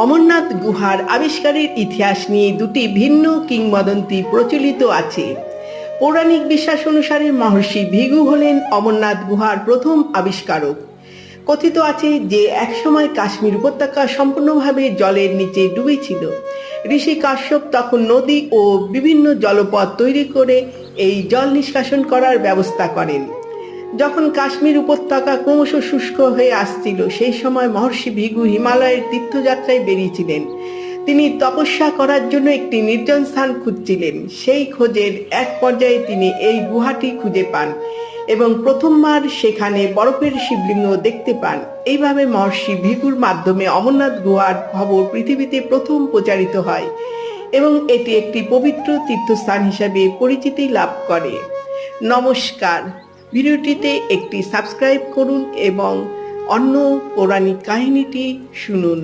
অমরনাথ গুহার আবিষ্কারের ইতিহাস নিয়ে দুটি ভিন্ন কিংবদন্তি প্রচলিত আছে। পৌরাণিক বিশ্বাস অনুসারে মহর্ষি ভিগু হলেন অমরনাথ গুহার প্রথম আবিষ্কারক। কথিত আছে যে একসময় কাশ্মীর উপত্যকা সম্পূর্ণভাবে জলের নিচে ডুবেছিল। ঋষি কাশ্যপ তখন নদী ও বিভিন্ন জলপথ তৈরি করে এই জল নিষ্কাশন করার ব্যবস্থা করেন। যখন কাশ্মীর উপত্যকা ক্রমশ শুষ্ক হয়ে আসছিল, সেই সময় মহর্ষি ভিগু হিমালয়ের তীর্থযাত্রায় বেরিয়েছিলেন। তিনি তপস্যা করার জন্য একটি নির্জন স্থান খুঁজছিলেন। সেই খোঁজের এক পর্যায়ে তিনি এই গুহাটি খুঁজে পান এবং প্রথমবার সেখানে বরফের শিবলিঙ্গ দেখতে পান। এইভাবে মহর্ষি ভিগুর মাধ্যমে অমরনাথ গুহার খবর পৃথিবীতে প্রথম প্রচারিত হয় এবং এটি একটি পবিত্র তীর্থস্থান হিসাবে পরিচিতি লাভ করে। নমস্কার। ভিডিওটিতে একটি সাবস্ক্রাইব করুন এবং অন্য পৌরাণিক কাহিনীটি শুনুন।